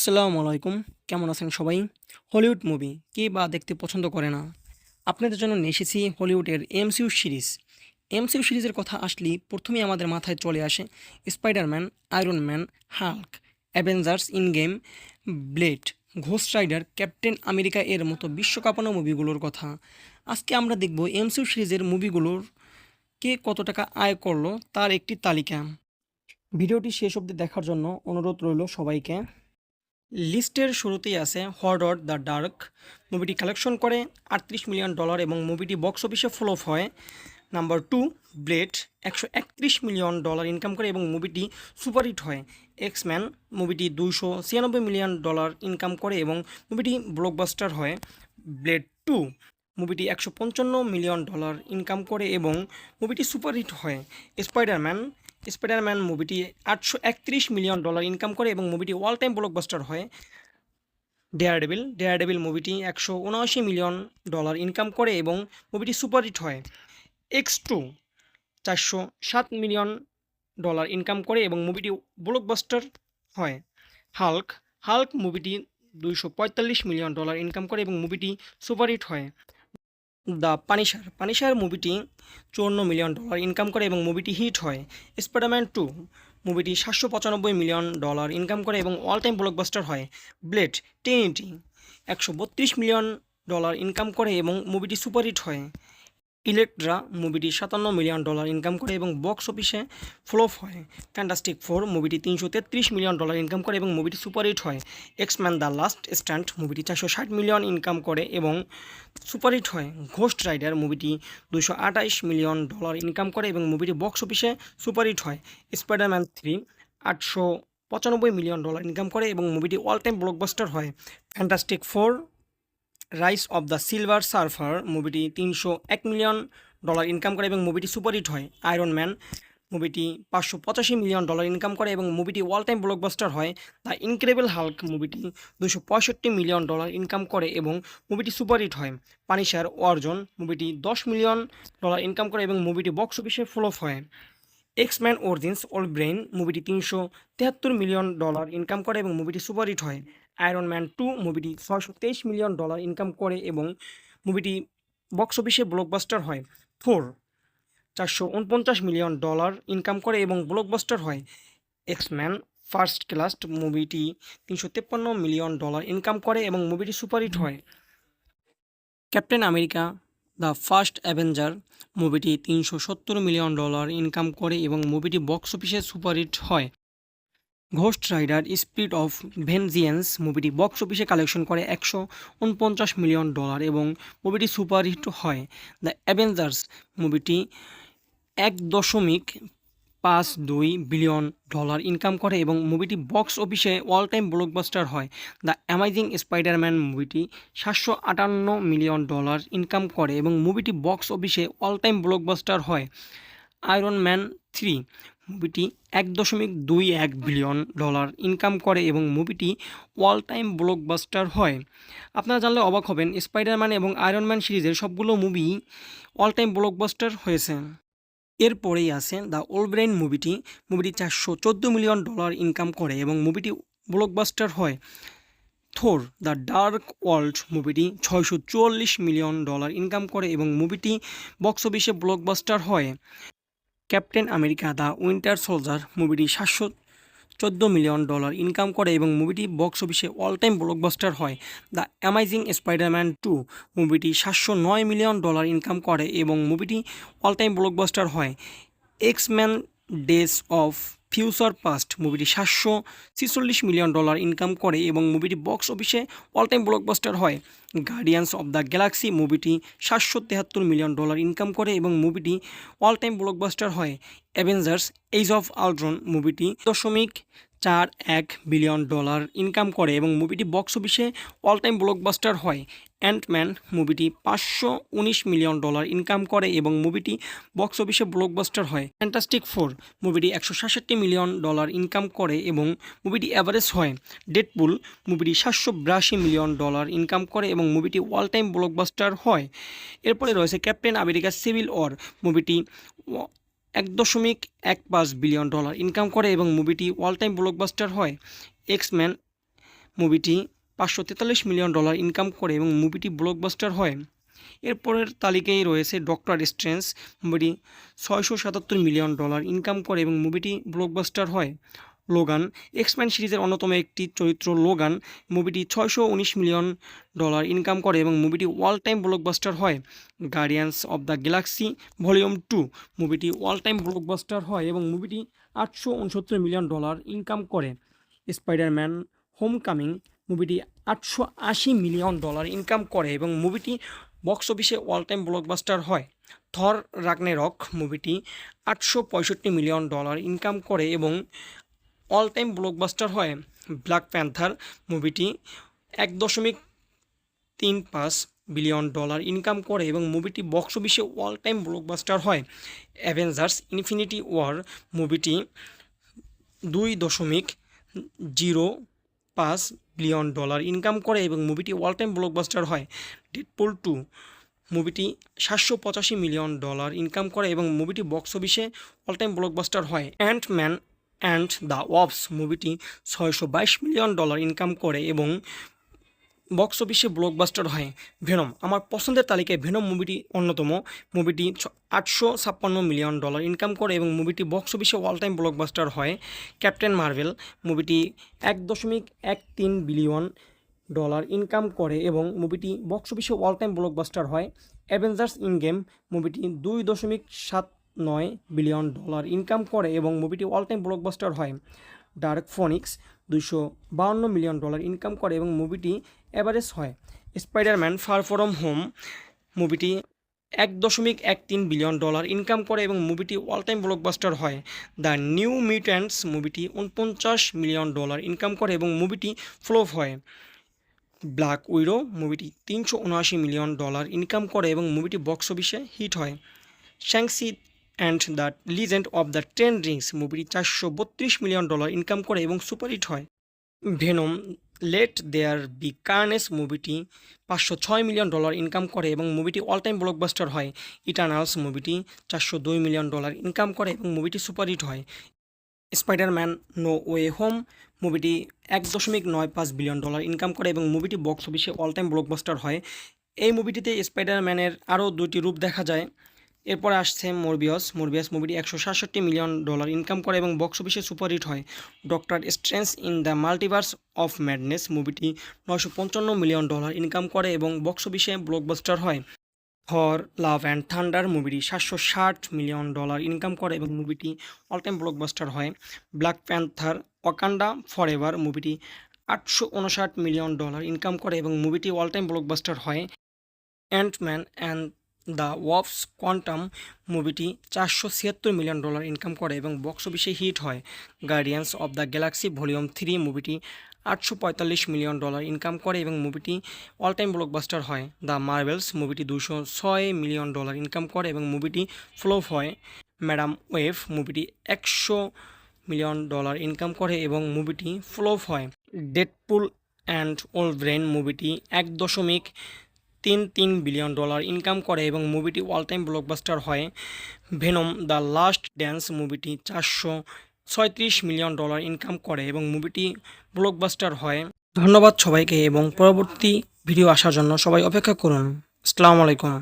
আসসালামু আলাইকুম। কেমন আছেন সবাই? হলিউড মুভি কে বা দেখতে পছন্দ করে না? আপনাদের জন্য নিয়ে এসেছি হলিউডের এমসিউ সিরিজ। এমসিউ সিরিজের কথা আসলেই প্রথমেই আমাদের মাথায় চলে আসে Spiderman, Iron Man, Hulk, Avengers Endgame Blade Ghost Rider, Captain America এর মতো বিশ্বকাপানো মুভিগুলোর কথা। আজকে আমরা দেখব এমসিউ সিরিজের মুভিগুলোর কে কত টাকা আয় করল তার একটি তালিকা। ভিডিওটি শেষ অবধি দেখার জন্য অনুরোধ রইল সবাইকে। লিস্টের শুরুতেই আছে হর্ডর দ্য ডার্ক মুভিটি কালেকশন করে আটত্রিশ মিলিয়ন ডলার এবং মুভিটি বক্স অফিসে ফ্লপ হয়। নাম্বার টু ব্লেড একশো একত্রিশ মিলিয়ন ডলার ইনকাম করে এবং মুভিটি সুপারহিট হয়। এক্সম্যান মুভিটি দুইশো ছিয়ানব্বই মিলিয়ন ডলার ইনকাম করে এবং মুভিটি ব্লকবাস্টার হয়। ব্লেড টু মুভিটি একশো পঞ্চান্ন মিলিয়ন ডলার ইনকাম করে এবং মুভিটি সুপারহিট হয়। স্পাইডারম্যান স্পাইডারম্যান মুভিটি আটশো একত্রিশ মিলিয়ন ডলার ইনকাম করে এবং মুভিটি অল টাইম ব্লকবাস্টার হয় ডেয়ার ডেভিল ডেয়ার ডেভিল মুভিটি একশো উনআশি মিলিয়ন ডলার ইনকাম করে এবং মুভিটি সুপারহিট হয়। এক্স টু চারশো সাত মিলিয়ন ডলার ইনকাম করে এবং মুভিটি ব্লকবাস্টার হয়। হাল্ক। হাল্ক মুভিটি দুইশো পঁয়তাল্লিশ মিলিয়ন ডলার ইনকাম করে এবং মুভিটি সুপারহিট হয়। দ্য পানিশার। পানিশার মুভিটি চুয়ান্ন মিলিয়ন ডলার ইনকাম করে এবং মুভিটি হিট হয়। স্পাইডারম্যান টু মুভিটি সাতশো পঁচানব্বই মিলিয়ন ডলার ইনকাম করে এবং অল টাইম ব্লকবাস্টার হয়। ব্লেড টেন টেনিটি, একশো বত্রিশ মিলিয়ন ডলার ইনকাম করে এবং মুভিটি সুপারহিট হয়। ইলেকট্রা মুভিটি সাতান্ন মিলিয়ন ডলার ইনকাম করে এবং বক্স অফিসে ফ্লপ হয়। ফ্যান্টাস্টিক ফোর মুভিটি তিনশো তেত্রিশ মিলিয়ন ডলার ইনকাম করে এবং মুভিটি সুপারহিট হয়। এক্সম্যান দ্য লাস্ট স্ট্যান্ড মুভিটি চারশো ষাট মিলিয়ন ইনকাম করে এবং সুপারহিট হয়। ঘোস্ট রাইডার মুভিটি দুশো আঠাইশ মিলিয়ন ডলার ইনকাম করে এবং মুভিটি বক্স অফিসে সুপারহিট হয়। স্পাইডারম্যান থ্রি আটশো পঁচানব্বই মিলিয়ন ডলার ইনকাম করে এবং মুভিটি অল টাইম ব্লকবাস্টার হয়। Fantastic Four Rise of the Silver Surfer মুভিটি তিনশো এক মিলিয়ন ডলার ইনকাম করে এবং মুভিটি সুপারহিট হয়। আয়রন ম্যান মুভিটি পাঁচশো পঁচাশি মিলিয়ন ডলার ইনকাম করে এবং মুভিটি ওয়াল টাইম ব্লকবাস্টার হয়। দ্য ইনক্রেডিবল হাল্ক মুভিটি দুশো পঁয়ষট্টি মিলিয়ন ডলার ইনকাম করে এবং মুভিটি সুপারহিট হয়। পানিশার অর্জন মুভিটি দশ মিলিয়ন ডলার ইনকাম করে এবং মুভিটি বক্স অফিসে ফ্লপ হয়। এক্সম্যান অরিজিন্স ওল্ড ব্রেইন মুভিটি তিনশো তেহাত্তর মিলিয়ন ডলার ইনকাম করে এবং মুভিটি সুপারহিট হয়। আয়রন ম্যান টু মুভিটি ছয়শো তেইশ মিলিয়ন ডলার ইনকাম করে এবং মুভিটি বক্স অফিসে ব্লকবাস্টার হয়। ফোর চারশো উনপঞ্চাশ মিলিয়ন ডলার ইনকাম করে এবং ব্লকবাস্টার হয়। এক্সম্যান ফার্স্ট ক্লাস মুভিটি তিনশো তেপ্পান্ন মিলিয়ন ডলার ইনকাম করে এবং মুভিটি সুপারহিট হয়। Captain America The First Avenger মুভিটি তিনশো সত্তর মিলিয়ন ডলার ইনকাম করে এবং মুভিটি বক্স অফিসে সুপারহিট হয়। Ghost Rider Spirit of Vengeance মুভিটি বক্স অফিসে কালেকশন করে একশো উনপঞ্চাশ মিলিয়ন ডলার এবং মুভিটি সুপারহিট হয়। দ্য অ্যাভেঞ্জার্স মুভিটি এক দশমিক পাঁচ দুই বিলিয়ন ডলার ইনকাম করে এবং মুভিটি বক্স অফিসে অল টাইম ব্লকবাস্টার হয়। দ্য অ্যামাইজিং স্পাইডারম্যান মুভিটি সাতশো আটান্ন মিলিয়ন ডলার ইনকাম করে এবং মুভিটি বক্স অফিসে অল টাইম ব্লকবাস্টার হয়। আয়রন ম্যান থ্রি মুভিটি এক দশমিক দুই এক বিলিয়ন ডলার ইনকাম করে এবং মুভিটি অল টাইম ব্লকবাস্টার হয়। আপনারা জানলে অবাক হবেন, স্পাইডারম্যান এবং আয়রন ম্যান সিরিজের সবগুলো মুভি অল টাইম ব্লকবাস্টার হয়েছে। এরপরেই আছে দ্য ওলব্রেন মুভিটি। মুভিটি চারশো চোদ্দ মিলিয়ন ডলার ইনকাম করে এবং মুভিটি ব্লকবাস্টার হয়। থোর, দ্য ডার্ক ওয়ার্ল্ড মুভিটি ছয়শো চুয়াল্লিশ মিলিয়ন ডলার ইনকাম করে এবং মুভিটি বক্স অফিসে ব্লকবাস্টার হয়। Captain America The Winter Soldier মুভিটি সাতশো চোদ্দ মিলিয়ন ডলার ইনকাম করে এবং মুভিটি বক্স অফিসে অল টাইম ব্লকবাস্টার হয়। দ্য অ্যামাইজিং স্পাইডারম্যান টু মুভিটি সাতশো নয় মিলিয়ন ডলার ইনকাম করে এবং মুভিটি অল টাইম ব্লকবাস্টার হয়। X Men Days of Future Past. মুভিটি সাতশো ছিচল্লিশ মিলিয়ন ডলার ইনকাম করে এবং মুভিটি বক্স অফিসে অল টাইম ব্লকবাস্টার হয়। গার্ডিয়ান্স অব দ্য গ্যালাক্সি মুভিটি সাতশো তেহাত্তর মিলিয়ন ডলার ইনকাম করে এবং মুভিটি অল টাইম ব্লকবাস্টার হয়। অ্যাভেঞ্জার্স এইজ অফ আলড্রন মুভিটি দশমিক চার এক বিলিয়ন ডলার ইনকাম করে এবং মুভিটি বক্স অফিসে অল টাইম ব্লকবাস্টার হয়। অ্যান্টম্যান মুভিটি পাঁচশো উনিশ মিলিয়ন ডলার ইনকাম করে এবং মুভিটি বক্স অফিসে ব্লকবাস্টার হয়। ফ্যান্টাস্টিক ফোর মুভিটি একশো সাতষট্টি মিলিয়ন ডলার ইনকাম করে এবং মুভিটি অ্যাভারেজ হয়। ডেডপুল মুভিটি সাতশো বিরাশি মিলিয়ন ডলার ইনকাম করে এবং মুভিটি অল টাইম ব্লকবাস্টার হয়। এরপরে রয়েছে ক্যাপ্টেন আমেরিকা সিভিল ওয়ার মুভিটি এক দশমিক এক পাঁচ বিলিয়ন ডলার ইনকাম করে এবং মুভিটি অল টাইম ব্লকবাস্টার হয়। এক্সম্যান মুভিটি পাঁচশো তেতাল্লিশ মিলিয়ন ডলার ইনকাম করে এবং মুভিটি ব্লকবাস্টার হয়। এরপরের তালিকায় রয়েছে ডক্টর স্ট্রেন্স মুভিটি ছয়শো সাতাত্তর মিলিয়ন ডলার ইনকাম করে এবং মুভিটি ব্লকবাস্টার হয়। লোগান এক্সম্যান সিরিজের অন্যতম একটি চরিত্র লোগান মুভিটি ছয়শো উনিশ মিলিয়ন ডলার ইনকাম করে এবং মুভিটি ওয়াল টাইম ব্লকবাস্টার হয়। Guardians of the Galaxy Volume Two মুভিটি ওয়াল টাইম ব্লকবাস্টার হয় এবং মুভিটি আটশো উনসত্তর মিলিয়ন ডলার ইনকাম করে। স্পাইডারম্যান হোম কামিং মুভিটি আটশো আশি মিলিয়ন ডলার ইনকাম করে এবং মুভিটি বক্স অফিসে অল টাইম ব্লকবাস্টার হয়। থর রাগনে রক মুভিটি আটশো পঁয়ষট্টি মিলিয়ন ডলার ইনকাম করে এবং অল টাইম ব্লকবাস্টার হয়। ব্ল্যাক প্যান্থার মুভিটি এক দশমিক তিন পাঁচ বিলিয়ন ডলার ইনকাম করে এবং মুভিটি বক্স অফিসে অল টাইম ব্লকবাস্টার হয়। অ্যাভেঞ্জার্স ইনফিনিটি ওয়ার মুভিটি দুই দশমিক জিরো পাঁচ বিলিয়ন ডলার ইনকাম করে এবং মুভিটি অল টাইম ব্লকবাস্টার হয়। ডেডপুল টু মুভিটি সাতশো পঁচাশি মিলিয়ন ডলার ইনকাম করে এবং মুভিটি বক্স অফিসে অল টাইম ব্লকবাস্টার হয়। অ্যান্ট ম্যান অ্যান্ড দ্য ওয়াবস মুভিটি ছয়শো বাইশ মিলিয়ন ডলার ইনকাম করে এবং বক্স অফিসে ব্লকবাস্টার হয়। ভেনম, আমার পছন্দের তালিকায় ভেনম মুভিটি অন্যতম। মুভিটি আটশো ছাপ্পান্ন মিলিয়ন ডলার ইনকাম করে এবং মুভিটি বক্স অফিসে অল টাইম ব্লকবাস্টার হয়। ক্যাপ্টেন মার্ভেল, মুভিটি এক দশমিক এক তিন বিলিয়ন ডলার ইনকাম করে এবং মুভিটি বক্স অফিসে অল টাইম ব্লকবাস্টার হয়। অ্যাভেঞ্জার্স ইন গেম মুভিটি দুই দশমিক সাত নয় বিলিয়ন ডলার ইনকাম করে এবং মুভিটি অল টাইম ব্লকবাস্টার হয়। ডার্ক ফনিক্স দুইশো বাউন্ন মিলিয়ন ডলার ইনকাম করে এবং মুভিটি অ্যাভারেজ হয়। স্পাইডারম্যান ফার ফরম হোম মুভিটি এক দশমিক এক তিন বিলিয়ন ডলার ইনকাম করে এবং মুভিটি অল টাইম ব্লকবাস্টার হয়। দ্য নিউ মিউট্যান্টস মুভিটি উনপঞ্চাশ মিলিয়ন ডলার ইনকাম করে এবং মুভিটি ফ্লোপ হয়। ব্ল্যাক উইরো মুভিটি তিনশো উনআশি মিলিয়ন ডলার ইনকাম করে এবং মুভিটি বক্স অফিসে হিট হয়। Shang Chi and the Legend of the Ten Rings মুভিটি চারশো বত্রিশ মিলিয়ন ডলার ইনকাম করে এবং সুপারহিট হয়। Venom Let There Be Carnage মুভিটি পাঁচশো ছয় মিলিয়ন ডলার ইনকাম করে এবং মুভিটি অল টাইম ব্লকবাস্টার হয়। ইটার্নালস মুভিটি চারশো দুই মিলিয়ন ডলার ইনকাম করে এবং মুভিটি সুপারহিট হয়। স্পাইডারম্যান নো ওয়ে হোম মুভিটি এক দশমিক নয় পাঁচ বিলিয়ন ডলার ইনকাম করে এবং মুভিটি বক্স অফিসে অল টাইম ব্লকবাস্টার হয়। এই মুভিটিতে স্পাইডারম্যানের আরও দুটি রূপ দেখা যায়। এরপরে আসছে মরবিয়াস। মোরবিয়াস মুভিটি একশো সাতষট্টি মিলিয়ন ডলার ইনকাম করে এবং বক্স অফিসে সুপারহিট হয়। Doctor Strange in the Multiverse of Madness মুভিটি নয়শো পঞ্চান্ন মিলিয়ন ডলার ইনকাম করে এবং বক্স অফিসে ব্লকবাস্টার হয়। থর লাভ অ্যান্ড থান্ডার মুভিটি সাতশো ষাট মিলিয়ন ডলার ইনকাম করে এবং মুভিটি অল টাইম ব্লকবাস্টার হয়। Black Panther Wakanda Forever মুভিটি আটশো উনষাট মিলিয়ন ডলার ইনকাম করে এবং মুভিটি অল টাইম ব্লকবাস্টার হয়। অ্যান্টম্যান অ্যান্ড দ্য ওয়াফস কোয়ান্টাম মুভিটি চারশো ছিয়াত্তর মিলিয়ন ডলার ইনকাম করে এবং বক্স অফিসে হিট হয়। Guardians of the Galaxy Volume Three মুভিটি আটশো পঁয়তাল্লিশ মিলিয়ন ডলার ইনকাম করে এবং মুভিটি অল টাইম ব্লকবাস্টার হয়। দ্য মার্বেলস মুভিটি দুশো ছয় মিলিয়ন ডলার ইনকাম করে এবং মুভিটি ফ্লোপ হয়। ম্যাডাম ওয়েভ মুভিটি একশো মিলিয়ন ডলার ইনকাম করে এবং মুভিটি ফ্লোপ হয়। ডেডপুল অ্যান্ড ওল্ড ব্রেন মুভিটি এক দশমিক তিন তিন বিলিয়ন ডলার ইনকাম করে এবং মুভিটি অল টাইম ব্লকবাস্টার হয়। ভেনম দ্য লাস্ট ড্যান্স মুভিটি চারশো ছয়ত্রিশ মিলিয়ন ডলার ইনকাম করে এবং মুভিটি ব্লকবাস্টার হয়। ধন্যবাদ সবাইকে এবং পরবর্তী ভিডিও আসার জন্য সবাই অপেক্ষা করুন। আসসালামু আলাইকুম।